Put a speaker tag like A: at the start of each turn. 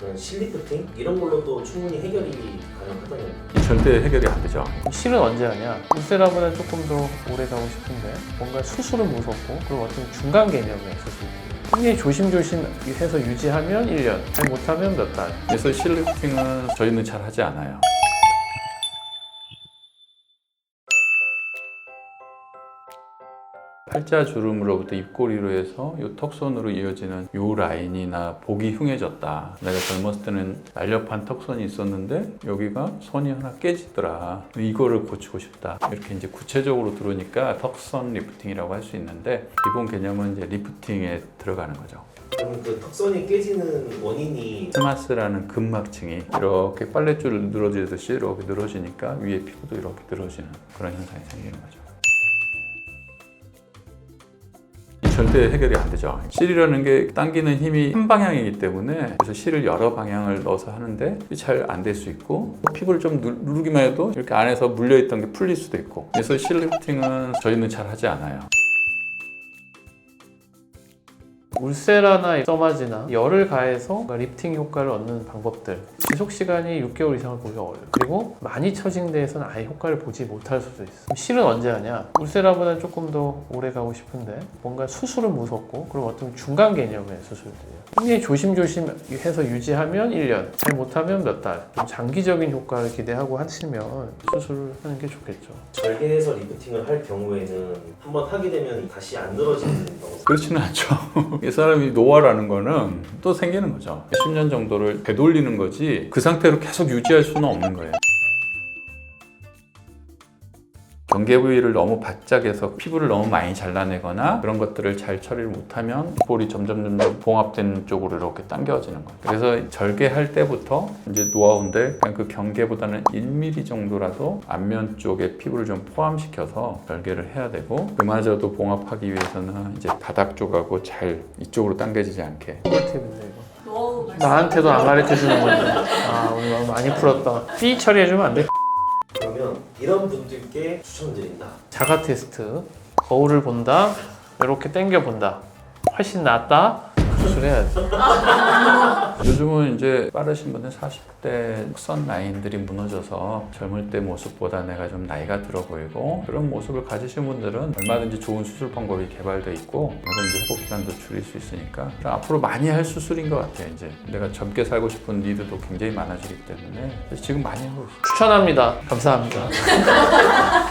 A: 그런 실리프팅 이런 걸로도 충분히 해결이 가능하다는
B: 절대 해결이 안 되죠.
C: 실은 언제 하냐? 우세라보다 조금 더 오래 가고 싶은데 뭔가 수술은 무섭고 그리고 어떤 중간 개념의 수술. 굉장히 조심조심 해서 유지하면 1년, 잘 못하면 몇 달.
B: 그래서 실리프팅은 저희는 잘 하지 않아요. 팔자 주름으로부터 입꼬리로 해서 이 턱선으로 이어지는 이 라인이나 복이 흉해졌다. 내가 젊었을 때는 날렵한 턱선이 있었는데 여기가 선이 하나 깨지더라. 이거를 고치고 싶다. 이렇게 이제 구체적으로 들어오니까 턱선 리프팅이라고 할 수 있는데 기본 개념은 이제 리프팅에 들어가는 거죠.
A: 그럼 그 턱선이 깨지는 원인이
B: 스마스라는 근막층이 이렇게 빨랫줄 늘어지듯이 이렇게 늘어지니까 위에 피부도 이렇게 늘어지는 그런 현상이 생기는 거죠. 절대 해결이 안 되죠. 실이라는 게 당기는 힘이 한 방향이기 때문에 그래서 실을 여러 방향을 넣어서 하는데 잘 안 될 수 있고 피부를 좀 누- 누르기만 해도 이렇게 안에서 물려있던 게 풀릴 수도 있고 그래서 실 리프팅은 저희는 잘 하지 않아요.
C: 울세라나 써마지나 열을 가해서 리프팅 효과를 얻는 방법들. 지속 시간이 6개월 이상을 보기가 어려워요. 그리고 많이 처진 데에서는 아예 효과를 보지 못할 수도 있어 실은 언제 하냐? 울세라보다는 조금 더 오래 가고 싶은데 뭔가 수술은 무섭고 그리고 어떤 중간 개념의 수술들이에요. 굉장히 조심조심 해서 유지하면 1년 잘 못하면 몇달좀 장기적인 효과를 기대하고 하시면 수술을 하는 게 좋겠죠.
A: 절개해서 리프팅을 할 경우에는 한번 하게 되면 다시 안 늘어지는 경우
B: 그렇지는 않죠. 이 사람이 노화라는 거는 또 생기는 거죠. 10년 정도를 되돌리는 거지 그 상태로 계속 유지할 수는 없는 거예요. 경계 부위를 너무 바짝 해서 피부를 너무 많이 잘라내거나 그런 것들을 잘 처리를 못하면 볼이 점점 점점 봉합된 쪽으로 이렇게 당겨지는 거예요. 그래서 절개할 때부터 이제 노하우인데 그냥 그 경계보다는 1mm 정도라도 앞면 쪽에 피부를 좀 포함시켜서 절개를 해야 되고 그마저도 봉합하기 위해서는 이제 바닥 쪽하고 잘 이쪽으로 당겨지지 않게
C: 꿀팁이네 이거. 나한테도 안 가르쳐 주는 건데 아 오늘 많이 풀었다 삐 처리해주면 안 돼?
A: 이런 분들께 추천드린다.
C: 자가 테스트. 거울을 본다. 이렇게 당겨 본다. 훨씬 낫다 수술해야지
B: 요즘은 이제 빠르신 분들 40대 선 라인들이 무너져서 젊을 때 모습보다 내가 좀 나이가 들어 보이고 그런 모습을 가지신 분들은 얼마든지 좋은 수술 방법이 개발돼 있고 이제 회복 기간도 줄일 수 있으니까 앞으로 많이 할 수술인 것 같아요 이제. 내가 젊게 살고 싶은 니드도 굉장히 많아지기 때문에 지금 많이 하고 있어요.
C: 추천합니다. 감사합니다